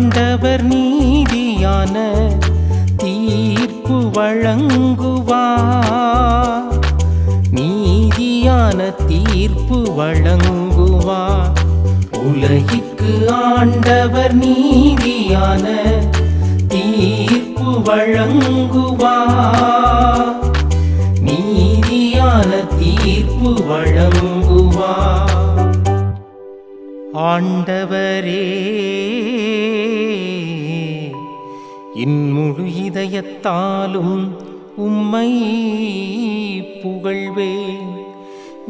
ஆண்டவர் நீதியான தீர்ப்பு வழங்குவார் நீதியான தீர்ப்பு வழங்குவார் உலகிற்கு ஆண்டவர் நீதியான தீர்ப்பு வழங்குவார் நீதியான தீர்ப்பு வழங்குவார் ஆண்டவரே இன்முழு இதயத்தாலும் உம்மை புகழ்வேன்.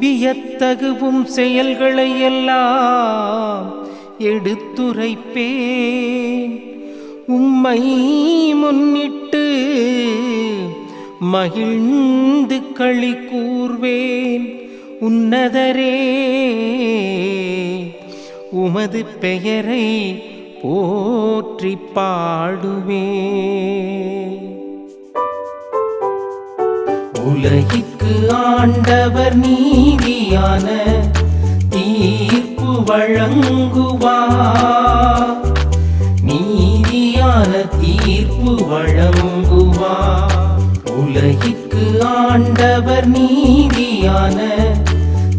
வியத்தகுவும் செயல்களை எல்லாம் எடுத்துரைப்பேன். உம்மை முன்னிட்டு மகிழ்ந்து களி கூர்வேன் உன்னதரே உமது பெயரை போற்றி பாடுவே. உலகிற்கு ஆண்டவர் நீதியான தீர்ப்பு வழங்குவார் நீதியான தீர்ப்பு வழங்குவார் உலகிற்கு ஆண்டவர் நீதியான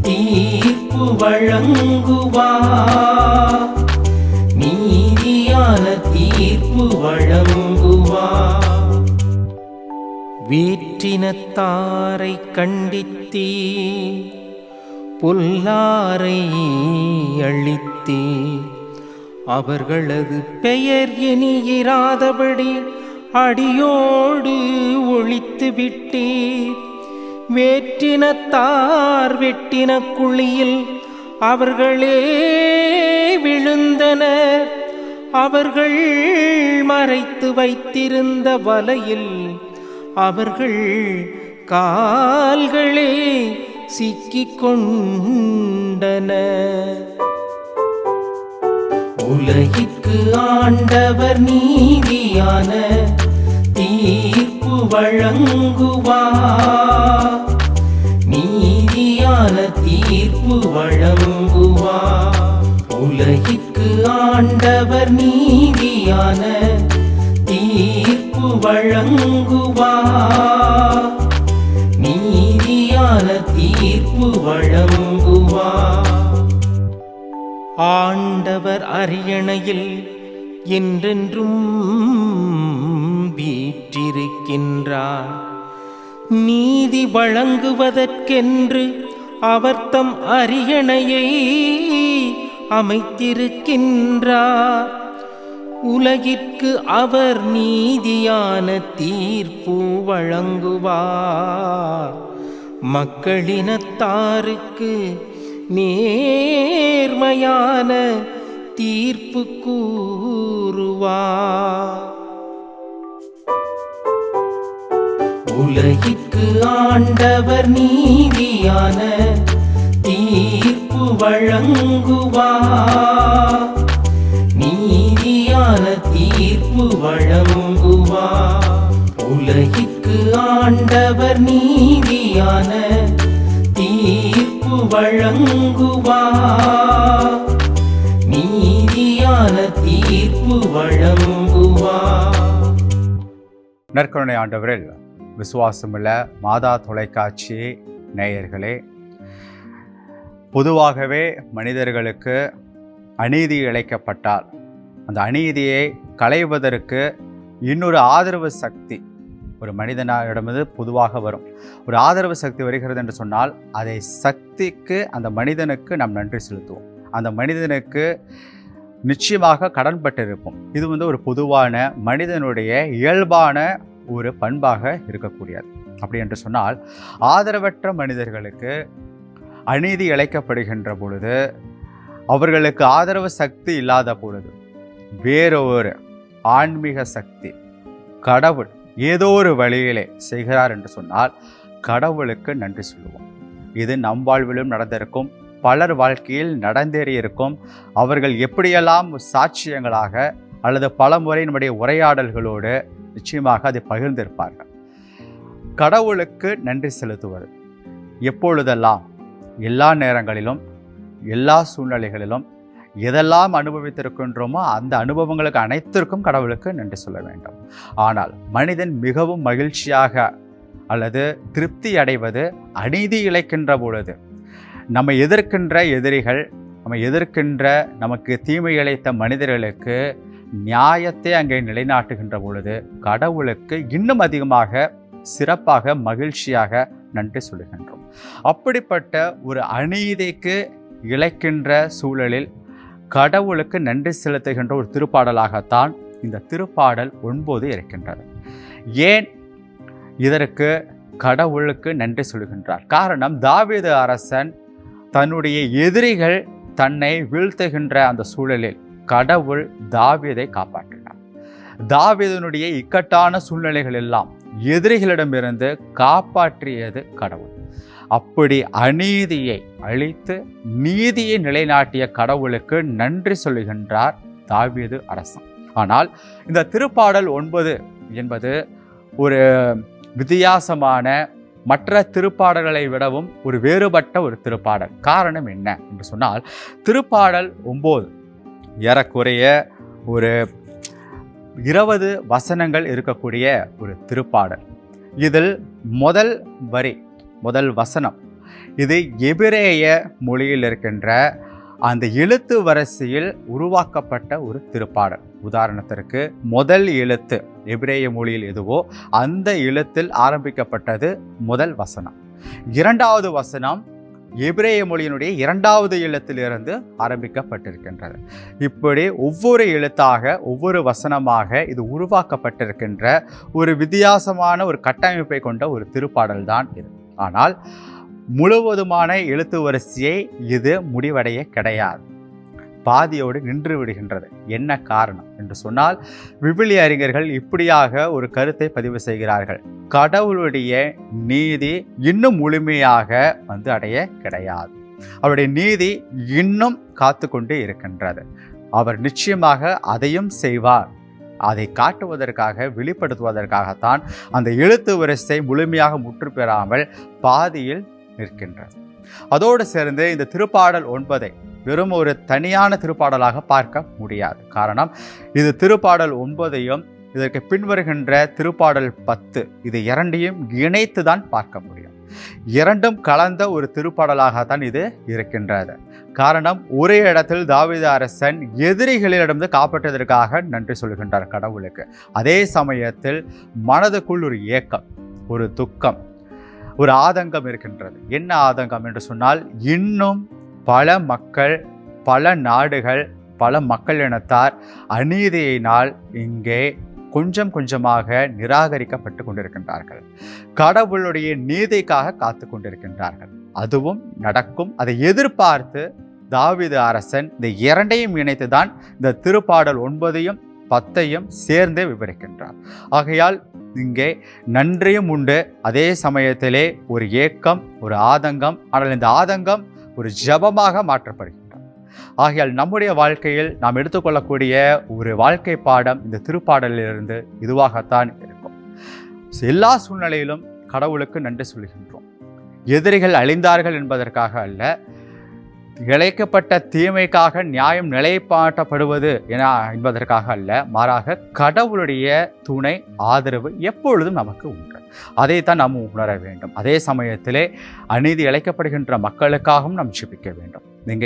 தீர்ப்பு வழங்குவா. நீதியான தீர்ப்பு வழங்குவா. வீற்றினத்தாரை கண்டித்தீ புல்லாரை அழித்தீ. அவர்களது பெயர் இனி இராதபடி அடியோடு ஒழித்து விட்டீர். வேற்றினத்தார் வெட்டின குழியில் அவர்களே விழுந்தனர். அவர்கள் மறைத்து வைத்திருந்த வலையில் அவர்கள் கால்களே சிக்கிக் கொண்டன. உலகிற்கு ஆண்டவர் நீதியான தீர்ப்பு வழங்குவார். நீதியான தீர்ப்பு வழங்குவா உலகிற்கு ஆண்டவர் நீதியான தீர்ப்பு வழங்குவா? நீதியான தீர்ப்பு வழங்குவா? ஆண்டவர் அரியணையில் என்றென்றும் வீற்றிருக்கின்றார். நீதி வழங்குவதற்கென்று அவர்த்தம் அரியணையை அமைத்திருக்கின்றார். உலகிற்கு அவர் நீதியான தீர்ப்பு வழங்குவார். மக்களினத்தாருக்கு நேர்மையான தீர்ப்பு கூறுவார். உலகிற்கு ஆண்டவர் நீதியான தீர்ப்பு வழங்குவார் நீதியான தீர்ப்பு வழங்குவார் உலகிற்கு ஆண்டவர் நீதியான தீர்ப்பு வழங்குவார் நீதியான தீர்ப்பு வழங்குவார் நற்கருணை ஆண்டவரில் விசுவாசமுள்ள மாதா தொலைக்காட்சி நேயர்களே பொதுவாகவே மனிதர்களுக்கு அநீதி இழைக்கப்பட்டால் அந்த அநீதியை களைவதற்கு இன்னொரு ஆதரவு சக்தி ஒரு மனிதனிடமிருந்து பொதுவாக வரும். ஒரு ஆதரவு சக்தி வருகிறது என்று சொன்னால் அதை சக்திக்கு அந்த மனிதனுக்கு நாம் நன்றி செலுத்துவோம். அந்த மனிதனுக்கு நிச்சயமாக கடன்பட்டிருப்போம். இது வந்து ஒரு பொதுவான மனிதனுடைய இயல்பான ஒரு பண்பாக இருக்கக்கூடியது. அப்படி என்று சொன்னால் ஆதரவற்ற மனிதர்களுக்கு அநீதி இழைக்கப்படுகின்ற பொழுது அவர்களுக்கு ஆதரவு சக்தி இல்லாத பொழுது வேறொரு ஆன்மீக சக்தி கடவுள் ஏதோ ஒரு வழியிலே செய்கிறார் என்று சொன்னால் கடவுளுக்கு நன்றி சொல்லுவோம். இது நம் வாழ்விலும் நடந்திருக்கும் பலர் வாழ்க்கையில் நடந்தேறியிருக்கும் அவர்கள் எப்படியெல்லாம் சாட்சியங்களாக அல்லது பல முறை நம்முடைய உரையாடல்களோடு நிச்சயமாக அதை பகிர்ந்திருப்பார்கள். கடவுளுக்கு நன்றி செலுத்துவது. எப்பொழுதெல்லாம் எல்லா நேரங்களிலும் எல்லா சூழ்நிலைகளிலும் எதெல்லாம் அனுபவித்திருக்கின்றோமோ அந்த அனுபவங்களுக்கு அனைத்திற்கும் கடவுளுக்கு நன்றி சொல்ல வேண்டும். ஆனால் மனிதன் மிகவும் மகிழ்ச்சியாக அல்லது திருப்தி அடைவது அநீதி இழைக்கின்ற பொழுது நம்ம எதிர்க்கின்ற எதிரிகள் நம்ம எதிர்க்கின்ற நமக்கு தீமை இழைத்த மனிதர்களுக்கு நியாயத்தை அங்கே நிலைநாட்டுகின்ற பொழுது கடவுளுக்கு இன்னும் அதிகமாக சிறப்பாக மகிழ்ச்சியாக நன்றி சொல்லுகின்றோம். அப்படிப்பட்ட ஒரு அநீதிக்கு இழைக்கின்ற சூழலில் கடவுளுக்கு நன்றி செலுத்துகின்ற ஒரு திருப்பாடலாகத்தான் இந்த திருப்பாடல் ஒன்பது இருக்கின்றது. ஏன் இதற்கு கடவுளுக்கு நன்றி சொல்கின்றார் காரணம் தாவீது அரசன் தன்னுடைய எதிரிகள் தன்னை வீழ்த்துகின்ற அந்த சூழலில் கடவுள் தாவீதை காப்பாற்றினார். தாவீதனுடைய இக்கட்டான சூழ்நிலைகள் எல்லாம் எதிரிகளிடமிருந்து காப்பாற்றியது கடவுள். அப்படி அநீதியை அழித்து நீதியை நிலைநாட்டிய கடவுளுக்கு நன்றி சொல்லுகின்றார் தாவீது அரசன். ஆனால் இந்த திருப்பாடல் ஒன்பது என்பது ஒரு வித்தியாசமான மற்ற திருப்பாடல்களை விடவும் ஒரு வேறுபட்ட ஒரு திருப்பாடல். காரணம் என்ன என்று சொன்னால் திருப்பாடல் ஒம்பது ஏறக்குறைய ஒரு இருபது வசனங்கள் இருக்கக்கூடிய ஒரு திருப்பாடல். இதில் முதல் வரி முதல் வசனம் இது எபிரேய மொழியில் இருக்கின்ற அந்த எழுத்து வரிசையில் உருவாக்கப்பட்ட ஒரு திருப்பாடல். உதாரணத்திற்கு முதல் எழுத்து எபிரேய மொழியில் எதுவோ அந்த எழுத்தில் ஆரம்பிக்கப்பட்டது முதல் வசனம். இரண்டாவது வசனம் எபிரேய மொழியினுடைய இரண்டாவது எழுத்திலிருந்து ஆரம்பிக்கப்பட்டிருக்கின்றது. இப்படி ஒவ்வொரு எழுத்தாக ஒவ்வொரு வசனமாக இது உருவாக்கப்பட்டிருக்கின்ற ஒரு வித்தியாசமான ஒரு கட்டமைப்பை கொண்ட ஒரு திருப்பாடல் தான் இது. ஆனால் முழுவதுமான எழுத்து வரிசையை இது முடிவடைய கிடையாது. பாதியோடு நின்று விடுகின்றது. என்ன காரணம்? என்று சொன்னால் விபிலி அறிஞர்கள் இப்படியாக ஒரு கருத்தை பதிவு செய்கிறார்கள். கடவுளுடைய நீதி இன்னும் முழுமையாக வந்து அடைய கிடையாது. அவருடைய நீதி இன்னும் காத்து கொண்டே இருக்கின்றது. அவர் நிச்சயமாக அதையும் செய்வார். அதை காட்டுவதற்காக வெளிப்படுத்துவதற்காகத்தான் அந்த எழுத்து வரிசை முழுமையாக முற்று பெறாமல் பாதியில் நிற்கின்றது. அதோடு சேர்ந்து இந்த திருப்பாடல் ஒன்பதை வெறும் ஒரு தனியான திருப்பாடலாக பார்க்க முடியாது. காரணம் இது திருப்பாடல் ஒன்பதையும் இதற்கு பின்வருகின்ற திருப்பாடல் பத்து இது இரண்டையும் இணைத்து தான் பார்க்க முடியும். இரண்டும் கலந்த ஒரு திருப்பாடலாகத்தான் இது இருக்கின்றது. காரணம் ஒரே இடத்தில் தாவித அரசன் எதிரிகளிடமிருந்து காப்பாற்றுவதற்காக நன்றி சொல்கின்றார் கடவுளுக்கு. அதே சமயத்தில் மனதுக்குள் ஒரு ஏக்கம் ஒரு துக்கம் ஒரு ஆதங்கம் இருக்கின்றது. என்ன ஆதங்கம் என்று சொன்னால் இன்னும் பல மக்கள் பல நாடுகள் பல மக்கள் இனத்தார் அநீதியினால் இங்கே கொஞ்சம் கொஞ்சமாக நிராகரிக்கப்பட்டு கொண்டிருக்கின்றார்கள். கடவுளுடைய நீதிக்காக காத்து கொண்டிருக்கின்றார்கள். அதுவும் நடக்கும். அதை எதிர்பார்த்து தாவிது அரசன் இந்த இரண்டையும் இணைத்து தான் இந்த திருப்பாடல் ஒன்பதையும் பத்தையும் சேர்ந்தே விவரிக்கின்றார். ஆகையால் இங்கே நன்றியும் உண்டு. அதே சமயத்திலே ஒரு ஏக்கம் ஒரு ஆதங்கம். ஆனால் இந்த ஆதங்கம் ஒரு ஜபமாக மாற்றப்படுகின்றன ஆகையால் நம்முடைய வாழ்க்கையில் நாம் எடுத்துக்கொள்ளக்கூடிய ஒரு வாழ்க்கை பாடம் இந்த திருப்பாடலிலிருந்து இதுவாகத்தான் இருக்கும். எல்லா சூழ்நிலையிலும் கடவுளுக்கு நன்றி சொல்கின்றோம். எதிரிகள் அழிந்தார்கள் என்பதற்காக அல்ல இழைக்கப்பட்ட தீமைக்காக நியாயம் நிலைப்பாட்டப்படுவது என என்பதற்காக அல்ல மாறாக கடவுளுடைய துணை ஆதரவு எப்பொழுதும் நமக்கு உண்டு. அதைத்தான் நாம் உணர வேண்டும். அதே சமயத்திலே அநீதி இழைக்கப்படுகின்ற மக்களுக்காகவும் நாம் ஜிபிக்க வேண்டும்.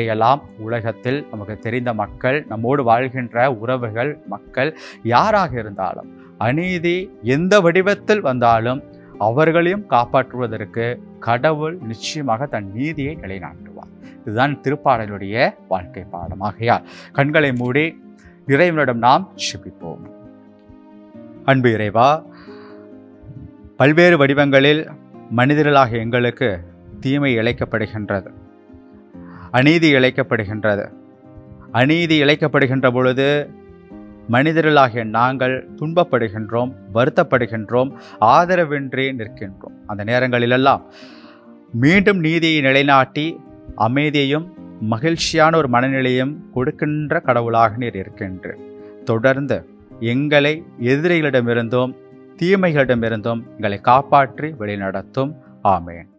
எல்லாம் உலகத்தில் நமக்கு தெரிந்த மக்கள் நம்மோடு வாழ்கின்ற உறவுகள் மக்கள் யாராக இருந்தாலும் அநீதி எந்த வடிவத்தில் வந்தாலும் அவர்களையும் காப்பாற்றுவதற்கு கடவுள் நிச்சயமாக தன் நீதியை நிலைநாட்டும். இதுதான் திருப்பாடலுடைய வாழ்க்கை பாடம். ஆகையால் கண்களை மூடி இறைவனிடம் நாம் சிபிப்போம். அன்பு இறைவா பல்வேறு வடிவங்களில் மனிதர்களாக எங்களுக்கு தீமை இழைக்கப்படுகின்றது அநீதி இழைக்கப்படுகின்றது. அநீதி இழைக்கப்படுகின்ற பொழுது மனிதர்களாகிய நாங்கள் துன்பப்படுகின்றோம் வருத்தப்படுகின்றோம் ஆதரவின்றி நிற்கின்றோம். அந்த நேரங்களிலெல்லாம் மீண்டும் நீதியை நிலைநாட்டி அமைதியையும் மகிழ்ச்சியான ஒரு மனநிலையும் கொடுக்கின்ற கடவுளாக நீர் இருக்கின்ற. தொடர்ந்து எங்களை எதிரிகளிடமிருந்தும் தீமைகளிடமிருந்தும் எங்களை காப்பாற்றி வழிநடத்தும். ஆமேன்.